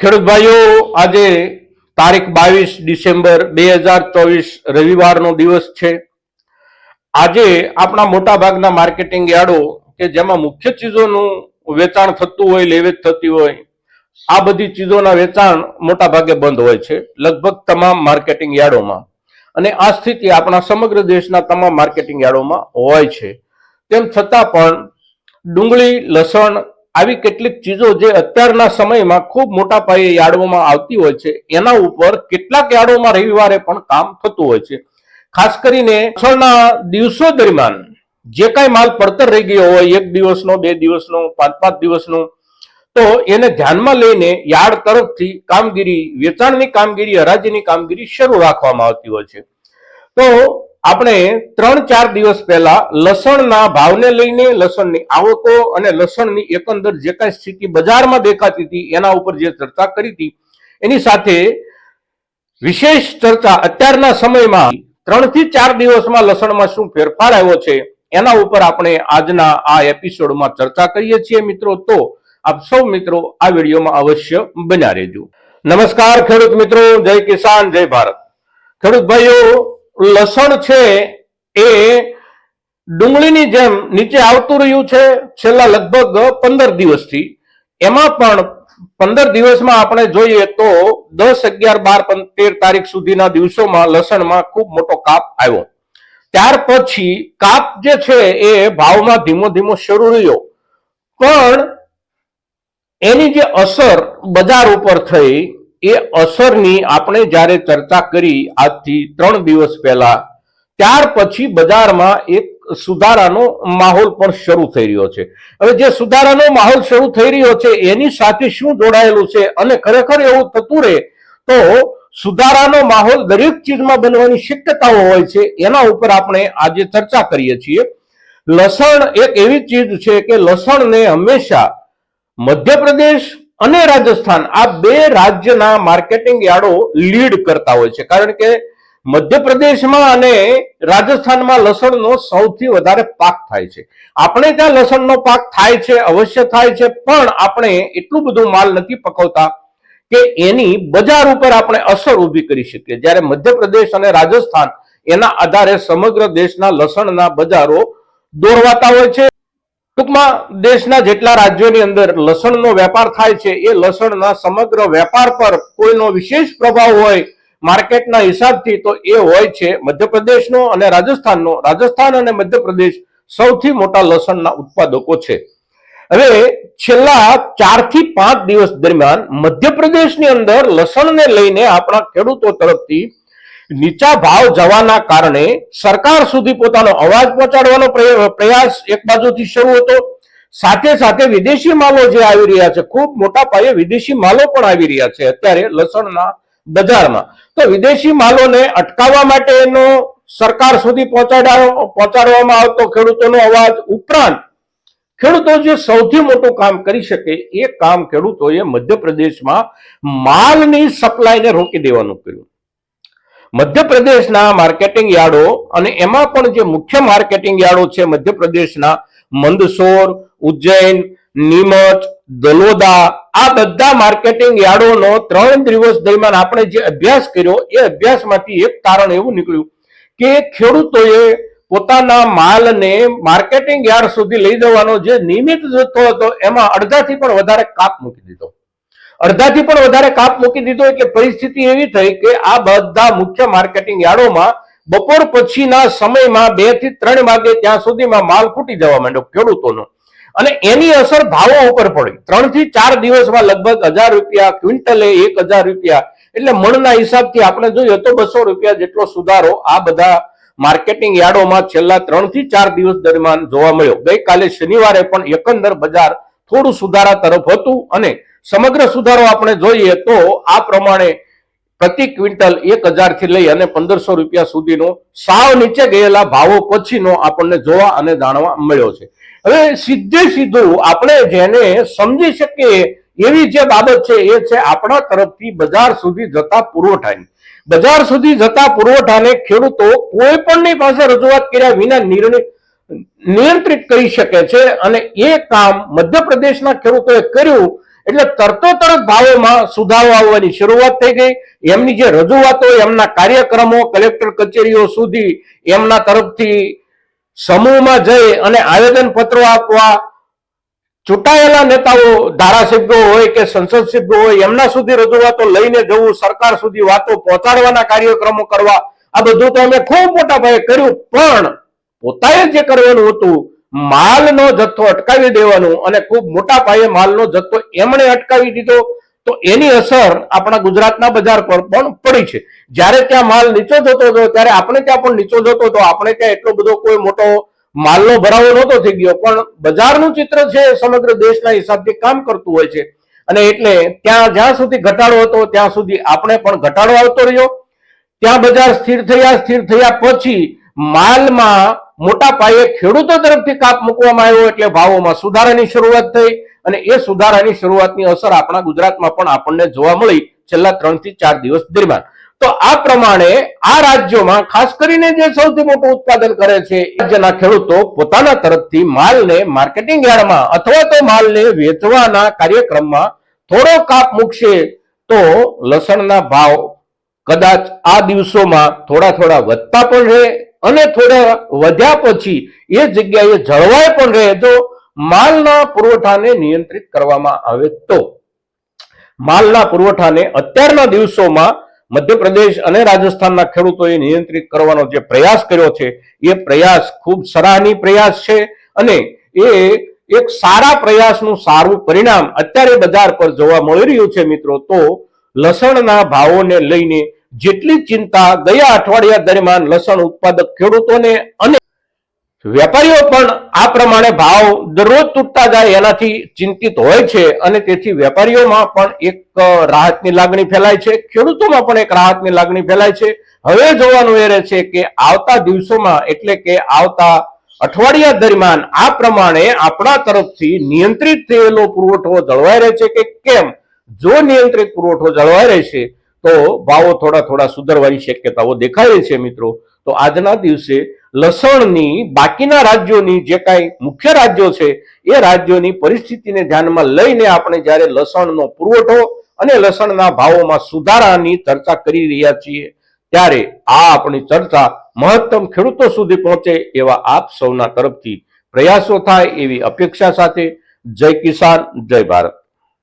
ખેડૂત ભાઈઓ, આજે તારીખ બાવીસ ડિસેમ્બર બે હજાર ચોવીસ રવિવારનો દિવસ છે. આજે આપણા મોટા ભાગના માર્કેટિંગ યાર્ડો કે જેમાં મુખ્ય ચીજોનું વેચાણ થતું હોય, લેવેચ થતી હોય, આ બધી ચીજોના વેચાણ મોટા ભાગે બંધ હોય છે, લગભગ તમામ માર્કેટિંગ યાર્ડોમાં. અને આ સ્થિતિ આપણા સમગ્ર દેશના તમામ માર્કેટિંગ યાર્ડોમાં હોય છે. તેમ છતાં પણ ડુંગળી, લસણ આવી કેટલીક ચીજો જે અત્યારના સમયમાં ખૂબ મોટા પાયે યાર્ડોમાં આવતી હોય છે, એના ઉપર કેટલાક યાર્ડોમાં રવિવારે પણ કામ થતું હોય છે. ખાસ કરીને પાછળના દિવસો દરમિયાન જે કાંઈ માલ પડતર રહી ગયો હોય, એક દિવસનો, બે દિવસનો, પાંચ પાંચ દિવસનો, તો એને ધ્યાનમાં લઈને યાર્ડ તરફથી કામગીરી, વેચાણની કામગીરી, હરાજીની કામગીરી શરૂ રાખવામાં આવતી હોય છે. તો આપણે ત્રણ ચાર દિવસ પહેલા લસણના ભાવને લઈને લસણની આવકો અને લસણની એકંદર જે કાંઈ સ્થિતિ બજારમાં દેખાતી હતી, એના ઉપર જે ચર્ચા કરી હતી, એની સાથે વિશેષ ચર્ચા અત્યારના સમયમાં ત્રણથી ચાર દિવસમાં લસણમાં શું ફેરફાર આવ્યો છે, એના ઉપર આપણે આજના આ એપિસોડમાં ચર્ચા કરીએ છીએ મિત્રો. તો આપ સૌ મિત્રો આ વિડીયોમાં અવશ્ય બન્યા રહેજો. નમસ્કાર ખેડૂત મિત્રો, જય કિસાન, જય ભારત. ખેડૂત ભાઈઓ લસણ છે એ ડુંગળીની જેમ નીચે આવતું રહ્યું છે છેલ્લા લગભગ પંદર દિવસથી. એમાં પણ પંદર દિવસમાં આપણે જોઈએ તો દસ અગિયાર બાર તેર તારીખ સુધીના દિવસોમાં લસણમાં ખૂબ મોટો કાપ આવ્યો. ત્યાર પછી કાપ જે છે એ ભાવમાં ધીમો ધીમો શરૂ રહ્યો. પણ એની જે અસર બજાર ઉપર થઈ એ અસરની આપણે જ્યારે ચર્ચા કરી આજથી ત્રણ દિવસ પહેલા, ત્યાર પછી બજારમાં એક સુધારાનો માહોલ પણ શરૂ થઈ રહ્યો છે. હવે જે સુધારાનો માહોલ શરૂ થઈ રહ્યો છે, એની સાથે શું જોડાયેલું છે અને ખરેખર એવું થતું રહે, તો સુધારાનો માહોલ દરેક ચીજમાં બનવાની શક્યતાઓ હોય છે, એના ઉપર આપણે આજે ચર્ચા કરીએ છીએ. લસણ એક એવી ચીજ છે કે લસણને હંમેશા મધ્યપ્રદેશ અને રાજસ્થાન આ બે રાજ્યના માર્કેટિંગ યાર્ડો લીડ કરતા હોય છે. કારણ કે મધ્યપ્રદેશમાં અને રાજસ્થાનમાં લસણનો સૌથી વધારે પાક થાય છે. આપણે ત્યાં લસણનો પાક થાય છે, અવશ્ય થાય છે, પણ આપણે એટલું બધું માલ નથી પકવતા કે એની બજાર ઉપર આપણે અસર ઊભી કરી શકીએ. જ્યારે મધ્યપ્રદેશ અને રાજસ્થાન એના આધારે સમગ્ર દેશના લસણના બજારો દોરવાતા હોય છે ટૂંકમાં દેશના જેટલા રાજ્યોની અંદર લસણનો વેપાર થાય છે, એ લસણના સમગ્ર વેપાર પર કોઈનો વિશેષ પ્રભાવ હોય, માર્કેટના હિસાબથી તો એ હોય છે મધ્યપ્રદેશનો અને રાજસ્થાનનો. રાજસ્થાન અને મધ્યપ્રદેશ સૌથી મોટા લસણના ઉત્પાદકો છે. હવે છેલ્લા ચારથી પાંચ દિવસ દરમિયાન મધ્યપ્રદેશની અંદર લસણને લઈને આપણા ખેડૂતો તરફથી નીચા ભાવ જવાના કારણે સરકાર સુધી પોતાનો અવાજ પહોંચાડવાનો પ્રય- પ્રયાસ એક બાજુથી શરૂ હતો. સાથે સાથે વિદેશી માલો જે આવી રહ્યા છે, ખૂબ મોટા પાયે વિદેશી માલો પણ આવી રહ્યા છે અત્યારે લસણના બજારમાં. તો વિદેશી માલોને અટકાવવા માટેનો સરકાર સુધી પહોંચાડવા પહોંચાડવામાં આવતો ખેડૂતોનો અવાજ ઉપરાંત ખેડૂતો જે સૌથી મોટું કામ કરી શકે એ કામ ખેડૂતોએ મધ્યપ્રદેશમાં માલની સપ્લાયને રોકી દેવાનું કર્યું. મધ્યપ્રદેશના માર્કેટિંગ યાર્ડો અને એમાં પણ જે મુખ્ય માર્કેટિંગ યાર્ડો છે મધ્યપ્રદેશના મંદસોર, ઉજ્જૈન, નીમચ, દલોદા, આ બધા માર્કેટિંગ યાર્ડોનો ત્રણ દિવસ દરમિયાન આપણે જે અભ્યાસ કર્યો, એ અભ્યાસમાંથી એક તારણ એવું નીકળ્યું કે ખેડૂતોએ પોતાના માલને માર્કેટિંગ યાર્ડ સુધી લઈ જવાનો જે નિયમિત જથ્થો હતો, એમાં અડધાથી પણ વધારે કાપ મૂકી દીધો. અડધાથી પણ વધારે કાપ મૂકી દીધો એટલે પરિસ્થિતિ એવી થઈ કે આ બધા મુખ્ય માર્કેટિંગ યાર્ડોમાં બપોર પછીના સમયમાં બેથી ત્રણ વાગે ત્યાં સુધીમાં માલ ફૂટી જવા માંડ્યો ખેડૂતોનો. અને એની અસર ભાવો ઉપર પડી. ત્રણથી ચાર દિવસમાં લગભગ હજાર રૂપિયા, ક્વિન્ટલે એક હજાર રૂપિયા. એટલે મણના હિસાબથી આપણે જોઈએ તો બસો રૂપિયા જેટલો સુધારો આ બધા માર્કેટિંગ યાર્ડોમાં છેલ્લા ત્રણથી ચાર દિવસ દરમિયાન જોવા મળ્યો. ગઈકાલે શનિવારે પણ એકંદર બજાર થોડું સુધારા તરફ હતું અને સમગ્ર સુધારો આપણે જોઈએ તો આ પ્રમાણે પ્રતિ ક્વિન્ટલ એક થી લઈ અને પંદરસો રૂપિયા સુધીનો સાવ નીચે ગયેલા ભાવો પછીનો આપણને જોવા અને જાણવા મળ્યો છે. હવે સીધે સીધું આપણે જેને સમજી શકીએ એવી જે બાબત છે એ છે આપણા તરફથી બજાર સુધી જતા પુરવઠાની. બજાર સુધી જતા પુરવઠાને ખેડૂતો કોઈ પણની પાસે રજૂઆત કર્યા વિના નિર્ણય નિયંત્રિત કરી શકે છે અને એ કામ મધ્યપ્રદેશના ખેડૂતોએ કર્યું એટલે તરતો તરત ભાવોમાં સુધારો આવવાની શરૂઆત થઈ ગઈ. એમની જે રજૂઆતો એમના કાર્યક્રમો, કલેક્ટર કચેરીઓ સુધી એમના તરફથી સમૂહમાં જઈ અને આવેદન પત્રો આપવા ચૂંટાયેલા નેતાઓ, ધારાસભ્યો હોય કે સંસદ સભ્યો હોય, એમના સુધી રજૂઆતો લઈને જવું, સરકાર સુધી વાતો પહોંચાડવાના કાર્યક્રમો કરવા, આ બધું તો અમે ખૂબ મોટા પાયે કર્યું. પણ પોતાએ જે કરવાનું હતું માલનો જથ્થો અટકાવી દેવાનું અને ખૂબ મોટા પાયે માલનો જથ્થો એમણે અટકાવી દીધો, તો એની અસર આપણા ગુજરાતના બજાર પર પણ પડી છે. જ્યારે ત્યાં માલ નીચો જતો હતો, ત્યારે આપણે ત્યાં પણ નીચો જતો હતો. આપણે ત્યાં એટલો બધો કોઈ મોટો માલનો ભરાવો નહોતો થઈ ગયો. પણ બજારનું ચિત્ર છે સમગ્ર દેશના હિસાબથી કામ કરતું હોય છે. અને એટલે ત્યાં જ્યાં સુધી ઘટાડો હતો, ત્યાં સુધી આપણે પણ ઘટાડો આવતો રહ્યો. ત્યાં બજાર સ્થિર થયા સ્થિર થયા પછી માલમાં મોટા પાયે ખેડૂતો તરફથી કાપ મૂકવામાં આવ્યો એટલે ભાવોમાં સુધારાની શરૂઆત થઈ અને એ સુધારાની શરૂઆતની અસર આપણા ગુજરાતમાં પણ આપણને જોવા મળી છેલ્લા ત્રણથી ચાર દિવસ દરમિયાન. તો આ પ્રમાણે આ રાજ્યોમાં ખાસ કરીને જે સૌથી મોટું ઉત્પાદન કરે છે રાજ્યના ખેડૂતો પોતાના તરફથી માલને માર્કેટિંગ યાર્ડમાં અથવા તો માલને વેચવાના કાર્યક્રમમાં થોડો કાપ મૂકશે તો લસણના ભાવ કદાચ આ દિવસોમાં થોડા થોડા વધતા પણ રહે અને થોડા વધ્યા પછી એ જગ્યાએ જળવાય પણ રહે જો માલના પુરવઠાને નિયંત્રિત કરવામાં આવે તો. માલના પુરવઠાને અત્યારના દિવસોમાં મધ્યપ્રદેશ અને રાજસ્થાનના ખેડૂતોએ નિયંત્રિત કરવાનો જે પ્રયાસ કર્યો છે, એ પ્રયાસ ખૂબ સરાહનીય પ્રયાસ છે અને એ એક સારા પ્રયાસનું સારું પરિણામ અત્યારે બજાર પર જોવા મળી રહ્યું છે મિત્રો. તો લસણના ભાવોને લઈને જેટલી ચિંતા ગયા અઠવાડિયા દરમિયાન લસણ ઉત્પાદક ખેડૂતોને અને વેપારીઓ પણ આ પ્રમાણે ભાવ દરરોજ તૂટતા જાય એનાથી ચિંતિત હોય છે અને તેથી વેપારીઓમાં પણ એક રાહતની લાગણી ફેલાય છે. ખેડૂતોમાં પણ એક રાહતની લાગણી ફેલાય છે. હવે જોવાનું એ રહે છે કે આવતા દિવસોમાં એટલે કે આવતા અઠવાડિયા દરમિયાન આ પ્રમાણે આપણા તરફથી નિયંત્રિત થયેલો પુરવઠો જળવાઈ રહે છે કે કેમ? જો નિયંત્રિત પુરવઠો જળવાઈ રહેશે તો ભાવો થોડા થોડા સુધરવાની શક્યતાઓ દેખાય છે મિત્રો. તો આજના દિવસે લસણની બાકીના રાજ્યોની જે કાંઈ મુખ્ય રાજ્યો છે, એ રાજ્યોની પરિસ્થિતિને ધ્યાનમાં લઈને આપણે જ્યારે લસણનો પુરવઠો અને લસણના ભાવોમાં સુધારાની ચર્ચા કરી રહ્યા છીએ, ત્યારે આ આપણી ચર્ચા મહત્તમ ખેડૂતો સુધી પહોંચે એવા આપ સૌના તરફથી પ્રયાસો થાય એવી અપેક્ષા સાથે. જય કિસાન, જય ભારત.